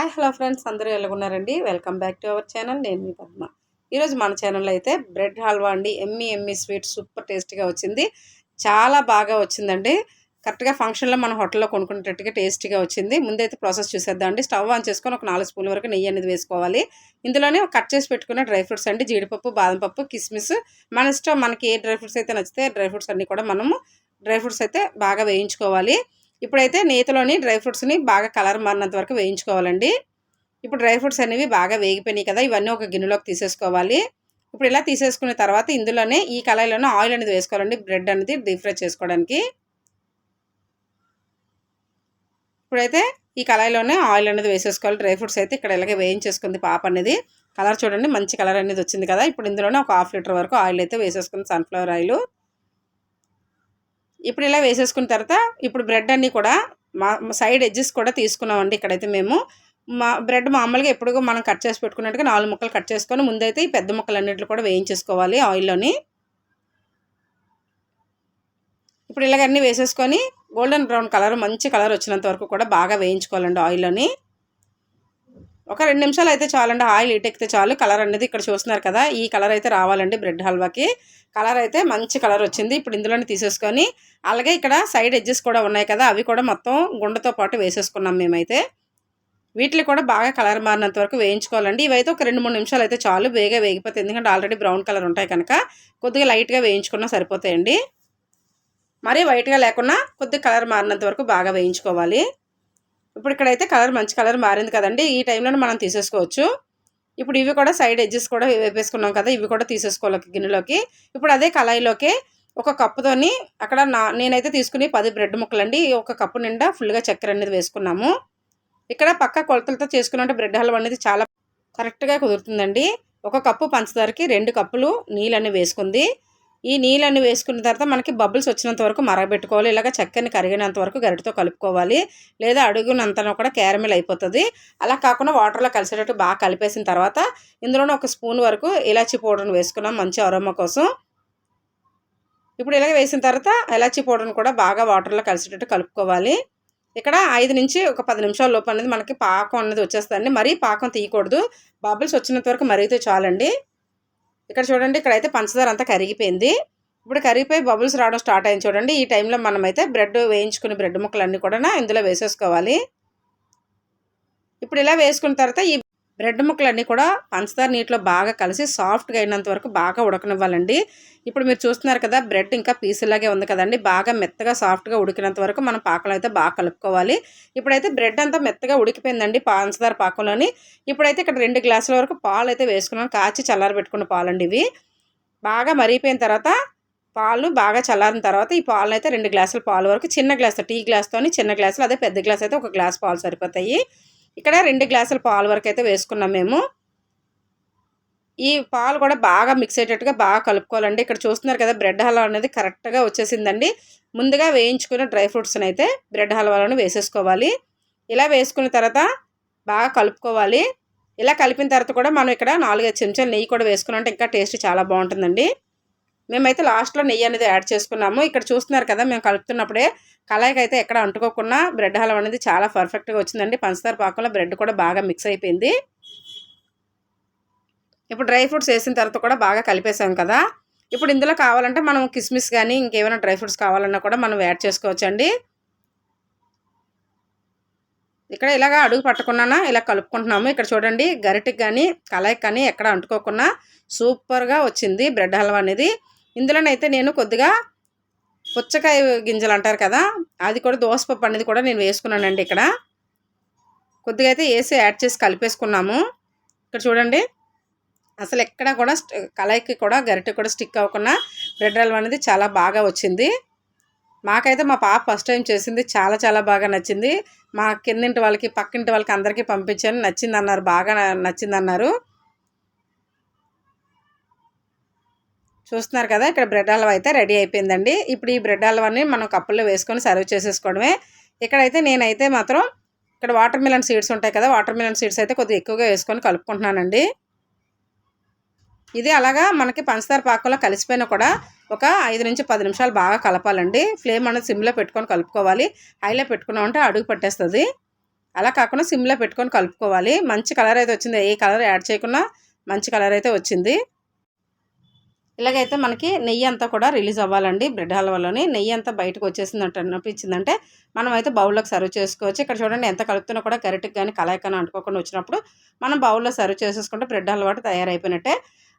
Hi hello friends అందరూ ఎలాగున్నారండి? Welcome back to our channel. నేను మీ పద్మ. ఈరోజు మన ఛానల్లో అయితే బ్రెడ్ హల్వా అండి. ఎమ్మి ఎమ్మి స్వీట్ సూపర్ టేస్టీగా వచ్చింది. చాలా బాగా వచ్చిందండి. కరెక్ట్గా ఫంక్షన్లో మన హోటల్లో కొనుక్కునేటట్టుగా టేస్టీగా వచ్చింది. ముందైతే ప్రాసెస్ చూసేద్దాం అండి. స్టవ్ ఆన్ చేసుకొని ఒక నాలుగు స్పూన్ల వరకు నెయ్యి అనేది వేసుకోవాలి. ఇందులోనే కట్ చేసి పెట్టుకున్న డ్రై ఫ్రూట్స్ అండి. జీడిపప్పు బాదం పప్పు కిస్మిస్. మన ఇష్టం మనకి ఏ డ్రై ఫ్రూట్స్ అయితే నచ్చితే డ్రై ఫ్రూట్స్ అన్నీ కూడా మనము డ్రై ఫ్రూట్స్ అయితే బాగా వేయించుకోవాలి. ఇప్పుడైతే నేతిలోని డ్రై ఫ్రూట్స్ని బాగా కలర్ మారినంత వరకు వేయించుకోవాలండి. ఇప్పుడు డ్రై ఫ్రూట్స్ అనేవి బాగా వేగిపోయినాయి కదా ఇవన్నీ ఒక గిన్నెలోకి తీసేసుకోవాలి. ఇప్పుడు ఇలా తీసేసుకున్న తర్వాత ఇందులోనే ఈ కళాయిలోనే ఆయిల్ అనేది వేసుకోవాలండి బ్రెడ్ అనేది డీప్ ఫ్రై చేసుకోవడానికి. ఇప్పుడైతే ఈ కళాయిలోనే ఆయిల్ అనేది వేసేసుకోవాలి డ్రై ఫ్రూట్స్ అయితే ఇక్కడ ఇలాగే వేయించేసుకుంది పాప అనేది. కలర్ చూడండి మంచి కలర్ అనేది వచ్చింది కదా. ఇప్పుడు ఇందులోనే ఒక హాఫ్ లీటర్ వరకు ఆయిల్ అయితే వేసేసుకుంది సన్ఫ్లవర్ ఆయిల్. ఇప్పుడు ఇలా వేసేసుకున్న తర్వాత ఇప్పుడు బ్రెడ్ అన్నీ కూడా మా సైడ్ ఎడ్జెస్ కూడా తీసుకున్నామండి ఇక్కడైతే మేము. మా బ్రెడ్ మామూలుగా ఎప్పుడు మనం కట్ చేసి పెట్టుకున్నట్టుగా నాలుగు ముక్కలు కట్ చేసుకొని ముందైతే ఈ పెద్ద ముక్కలు అన్నింటిలో కూడా వేయించేసుకోవాలి ఆయిల్లోని ఇప్పుడు ఇలాగన్నీ వేసేసుకొని గోల్డెన్ బ్రౌన్ కలర్ మంచి కలర్ వచ్చినంత వరకు కూడా బాగా వేయించుకోవాలండి ఆయిల్లోని ఒక రెండు నిమిషాలు అయితే చాలండి ఆయిల్ ఇటెక్కితే చాలు. కలర్ అనేది ఇక్కడ చూస్తున్నారు కదా ఈ కలర్ అయితే రావాలండి బ్రెడ్ హల్వాకి. కలర్ అయితే మంచి కలర్ వచ్చింది. ఇప్పుడు ఇందులోనే తీసేసుకొని అలాగే ఇక్కడ సైడ్ ఎడ్జెస్ కూడా ఉన్నాయి కదా అవి కూడా మొత్తం గుండెతో పాటు వేసేసుకున్నాం మేమైతే. వీటిని కూడా బాగా కలర్ మారినంత వరకు వేయించుకోవాలండి. ఇవైతే ఒక రెండు మూడు నిమిషాలు అయితే చాలు వేగా వేగిపోతాయి ఎందుకంటే ఆల్రెడీ బ్రౌన్ కలర్ ఉంటాయి కనుక కొద్దిగా లైట్గా వేయించుకున్నా సరిపోతాయండి. మరీ వైట్గా లేకుండా కొద్దిగా కలర్ మారినంత వరకు బాగా వేయించుకోవాలి. ఇప్పుడు ఇక్కడైతే కలర్ మంచి కలర్ మారింది కదండి ఈ టైంలో మనం తీసేసుకోవచ్చు. ఇప్పుడు ఇవి కూడా సైడ్ ఎడ్జెస్ కూడా వేపేసుకున్నాం కదా ఇవి కూడా తీసేసుకోవాలి గిన్నెలోకి. ఇప్పుడు అదే కళాయిలోకి ఒక కప్పుతోని అక్కడ నా నేనైతే తీసుకుని పది బ్రెడ్ ముక్కలండి. ఒక కప్పు నిండా ఫుల్గా చక్కెర అనేది వేసుకున్నాము. ఇక్కడ పక్క కొలతలతో చేసుకున్నట్టు బ్రెడ్ హల్వా అనేది చాలా కరెక్ట్గా కుదురుతుందండి. ఒక కప్పు పంచదారకి రెండు కప్పులు నీళ్ళని వేసుకుంది. ఈ నీళ్ళని వేసుకున్న తర్వాత మనకి బబుల్స్ వచ్చినంత వరకు మరగబెట్టుకోవాలి. ఇలాగ చక్కెరని కరిగినంత వరకు గరిటతో కలుపుకోవాలి. లేదా అడుగునంతనో కూడా క్యారమిల్ అయిపోతుంది. అలా కాకుండా వాటర్లో కలిసేటట్టు బాగా కలిపేసిన తర్వాత ఇందులోనే ఒక స్పూన్ వరకు ఇలాచీ పౌడర్ని వేసుకున్నాం. మంచి అరోమా కోసం. ఇప్పుడు ఇలాగ వేసిన తర్వాత ఎలాచీ పౌడర్ని కూడా బాగా వాటర్లో కలిసేటట్టు కలుపుకోవాలి. ఇక్కడ ఐదు నుంచి ఒక పది నిమిషాల లోపు అనేది మనకి పాకం అనేది వచ్చేస్తుందండి. మరీ పాకం తీయకూడదు. బబుల్స్ వచ్చినంత వరకు మరిగితే చాలండి. ఇక్కడ చూడండి ఇక్కడైతే పంచదార అంతా కరిగిపోయింది. ఇప్పుడు కరిగిపోయి బబుల్స్ రావడం స్టార్ట్ అయింది చూడండి. ఈ టైంలో మనమైతే బ్రెడ్ వేయించుకుని బ్రెడ్ ముక్కలన్నీ కూడా ఇందులో వేసేసుకోవాలి. ఇప్పుడు ఇలా వేసుకున్న తర్వాత ఈ బ్రెడ్ ముక్కలన్నీ కూడా పంచదార నీటిలో బాగా కలిసి సాఫ్ట్గా అయినంత వరకు బాగా ఉడకనివ్వాలండి. ఇప్పుడు మీరు చూస్తున్నారు కదా బ్రెడ్ ఇంకా పీసులాగే ఉంది కదండి. బాగా మెత్తగా సాఫ్ట్గా ఉడికినంత వరకు మనం పాకలో అయితే బాగా కలుపుకోవాలి. ఇప్పుడైతే బ్రెడ్ అంతా మెత్తగా ఉడికిపోయిందండి పంచదార పాకంలోని. ఇప్పుడైతే ఇక్కడ రెండు గ్లాసుల వరకు పాలు అయితే వేసుకున్నాను. కాచి చల్లారబెట్టుకున్న పాలండి ఇవి. బాగా మరిగిపోయిన తర్వాత పాలు బాగా చల్లారిన తర్వాత ఈ పాలను అయితే రెండు గ్లాసుల పాలు వరకు చిన్న గ్లాస్ టీ గ్లాస్తో చిన్న గ్లాసులు అదే పెద్ద గ్లాస్ అయితే ఒక గ్లాస్ పాలు సరిపోతాయి. ఇక్కడ రెండు గ్లాసుల పాలు వరకు అయితే వేసుకున్నాం మేము. ఈ పాలు కూడా బాగా మిక్స్ అయ్యేటట్టుగా బాగా కలుపుకోవాలండి. ఇక్కడ చూస్తున్నారు కదా బ్రెడ్ హల్వా అనేది కరెక్ట్గా వచ్చేసిందండి. ముందుగా వేయించుకున్న డ్రై ఫ్రూట్స్ని అయితే బ్రెడ్ హల్వాలను వేసేసుకోవాలి. ఇలా వేసుకున్న తర్వాత బాగా కలుపుకోవాలి. ఇలా కలిపిన తర్వాత కూడా మనం ఇక్కడ నాలుగైదు చెంచాలు నెయ్యి కూడా వేసుకున్నాం ఇంకా టేస్ట్ చాలా బాగుంటుందండి. మేమైతే లాస్ట్లో నెయ్యి అనేది యాడ్ చేసుకున్నాము. ఇక్కడ చూస్తున్నారు కదా మేము కలుపుతున్నప్పుడే కళాయికి అయితే ఎక్కడ అంటుకోకుండా బ్రెడ్ హల్వా అనేది చాలా పర్ఫెక్ట్గా వచ్చిందండి. పంచదార పాకంలో బ్రెడ్ కూడా బాగా మిక్స్ అయిపోయింది. ఇప్పుడు డ్రై ఫ్రూట్స్ వేసిన తర్వాత కూడా బాగా కలిపేసాం కదా. ఇప్పుడు ఇందులో కావాలంటే మనం కిస్మిస్ కానీ ఇంకేమైనా డ్రై ఫ్రూట్స్ కావాలన్నా కూడా మనం యాడ్ చేసుకోవచ్చండి. ఇక్కడ ఇలాగ అడుగు పట్టకున్నా ఇలా కలుపుకుంటున్నాము. ఇక్కడ చూడండి గరిటికి కానీ కళాయికి కానీ ఎక్కడ అంటుకోకుండా సూపర్గా వచ్చింది బ్రెడ్ హల్వా అనేది. ఇందులోనైతే నేను కొద్దిగా పుచ్చకాయ గింజలు అంటారు కదా అది కూడా దోసపప్పు అనేది కూడా నేను వేసుకున్నానండి ఇక్కడ. కొద్దిగా అయితే వేసి యాడ్ చేసి కలిపేసుకున్నాము. ఇక్కడ చూడండి అసలు ఎక్కడ కూడా కళాయికి కూడా గరిటె కూడా స్టిక్ అవ్వకుండా బ్రెడ్ హల్వా అనేది చాలా బాగా వచ్చింది. మాకైతే మా పాప ఫస్ట్ టైం చేసింది చాలా చాలా బాగా నచ్చింది. మా కిందింటి వాళ్ళకి పక్కింటి వాళ్ళకి అందరికీ పంపించాను నచ్చింది అన్నారు బాగా నచ్చింది చూస్తున్నారు కదా ఇక్కడ బ్రెడ్ హల్వా అయితే రెడీ అయిపోయిందండి. ఇప్పుడు ఈ బ్రెడ్ హల్వాని మనం కప్పుల్లో వేసుకొని సర్వ్ చేసేసుకోవడమే. ఇక్కడైతే నేనైతే మాత్రం ఇక్కడ వాటర్ మిలన్ సీడ్స్ ఉంటాయి కదా వాటర్ మిలన్ సీడ్స్ అయితే కొద్దిగా ఎక్కువగా వేసుకొని కలుపుకుంటున్నానండి. ఇది అలాగా మనకి పంచదార పాకంలో కలిసిపోయినా కూడా ఒక ఐదు నుంచి పది నిమిషాలు బాగా కలపాలండి. ఫ్లేమ్ అనేది సిమ్లో పెట్టుకొని కలుపుకోవాలి. హైలో పెట్టుకున్నామంటే అడుగు పట్టేస్తుంది. అలా కాకుండా సిమ్లో పెట్టుకొని కలుపుకోవాలి. మంచి కలర్ అయితే వచ్చింది. ఏ కలర్ యాడ్ చేయకుండా మంచి కలర్ అయితే వచ్చింది. ఇలాగైతే మనకి నెయ్యి అంతా కూడా రిలీజ్ అవ్వాలండి. బ్రెడ్ హల్వాలోని నెయ్యి అంతా బయటకు వచ్చేసిందంట అనిపించిందంటే మనం అయితే బౌల్లోకి సర్వ్ చేసుకోవచ్చు. ఇక్కడ చూడండి ఎంత కలుపుతున్నా కూడా గరిటకి కానీ కళాయి కానీ అంటుకోకుండా వచ్చినప్పుడు మనం బౌల్లో సర్వ్ చేసేసుకుంటే బ్రెడ్ హల్వా తయారైపోయినట్టే.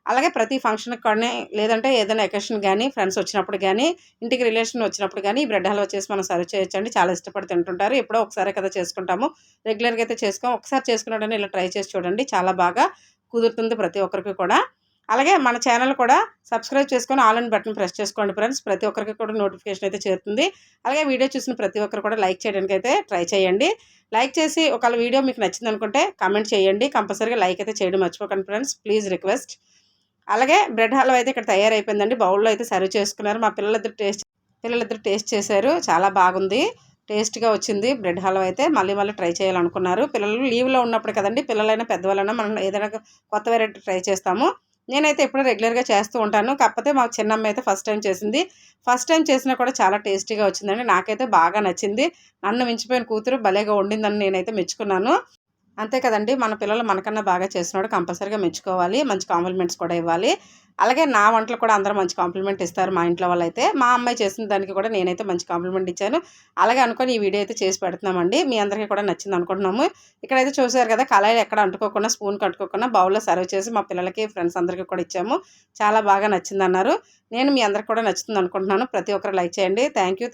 అలాగే ప్రతి ఫంక్షన్కి కానీ లేదంటే ఏదైనా ఎకేషన్ కానీ ఫ్రెండ్స్ వచ్చినప్పుడు కానీ ఇంటికి రిలేషన్ వచ్చినప్పుడు కానీ ఈ బ్రెడ్ హల్వా చేసి మనం సర్వ్ చేయొచ్చండి. చాలా ఇష్టపడి తింటుంటారు. ఎప్పుడో ఒకసారి కదా చేసుకుంటాము. రెగ్యులర్గా అయితే చేసుకోం. ఒకసారి చేసుకున్నాడని ఇలా ట్రై చేసి చూడండి. చాలా బాగా కుదురుతుంది ప్రతి ఒక్కరికి కూడా. అలాగే మన ఛానల్ కూడా సబ్స్క్రైబ్ చేసుకొని ఆల్ అండ్ బటన్ ప్రెస్ చేసుకోండి ఫ్రెండ్స్. ప్రతి ఒక్కరికి కూడా నోటిఫికేషన్ అయితే చేరుతుంది. అలాగే వీడియో చూసిన ప్రతి ఒక్కరు కూడా లైక్ చేయడానికి అయితే ట్రై చేయండి. లైక్ చేసి ఒకవేళ వీడియో మీకు నచ్చింది అనుకుంటే కామెంట్ చేయండి. కంపల్సరీగా లైక్ అయితే చేయడం మర్చిపోకండి ఫ్రెండ్స్. Please request. అలాగే బ్రెడ్ హల్వా అయితే ఇక్కడ తయారైపోయిందండి. బౌల్లో అయితే సర్వ్ చేసుకున్నారు. మా పిల్లలిద్దరు టేస్ట్ పిల్లలిద్దరు టేస్ట్ చేశారు. చాలా బాగుంది. టేస్ట్గా వచ్చింది బ్రెడ్ హల్వా అయితే. మళ్ళీ మళ్ళీ ట్రై చేయాలనుకున్నారు. పిల్లలు లీవ్లో ఉన్నప్పుడు కదండి పిల్లలైనా పెద్దవాళ్ళైనా మనం ఏదైనా కొత్త వెరైటీ ట్రై చేస్తాము. నేనైతే ఎప్పుడు రెగ్యులర్గా చేస్తూ ఉంటాను. కాకపోతే మా చిన్నమ్మ అయితే ఫస్ట్ టైం చేసింది. ఫస్ట్ టైం చేసినా కూడా చాలా టేస్టీగా వచ్చిందండి. నాకైతే బాగా నచ్చింది. నన్ను మించిపోయిన కూతురు భలేగా వండిందని నేనైతే మెచ్చుకున్నాను. అంతే కదండి. మన పిల్లలు మనకన్నా బాగా చేసినాడు కంపల్సరీగా మెచ్చుకోవాలి. మంచి కాంప్లిమెంట్స్ కూడా ఇవ్వాలి. అలాగే నా వంటలు కూడా అందరూ మంచి కాంప్లిమెంట్ ఇస్తారు మా ఇంట్లో వాళ్ళైతే. మా అమ్మాయి చేసిన దానికి కూడా నేనైతే మంచి కాంప్లిమెంట్ ఇచ్చాను. అలాగే అనుకొని ఈ వీడియో అయితే చేసి పెడుతున్నామండి. మీ అందరికీ కూడా నచ్చింది అనుకుంటున్నాము. ఇక్కడైతే చూసారు కదా కళాయిలు ఎక్కడ అంటుకోకుండా స్పూన్ కట్టుకోకుండా బౌల్లో సర్వ్ చేసి మా పిల్లలకి ఫ్రెండ్స్ అందరికీ కూడా ఇచ్చాము. చాలా బాగా నచ్చింది అన్నారు నేను మీ అందరికి కూడా నచ్చుతుంది అనుకుంటున్నాను. ప్రతి ఒక్కరు లైక్ చేయండి. Thank you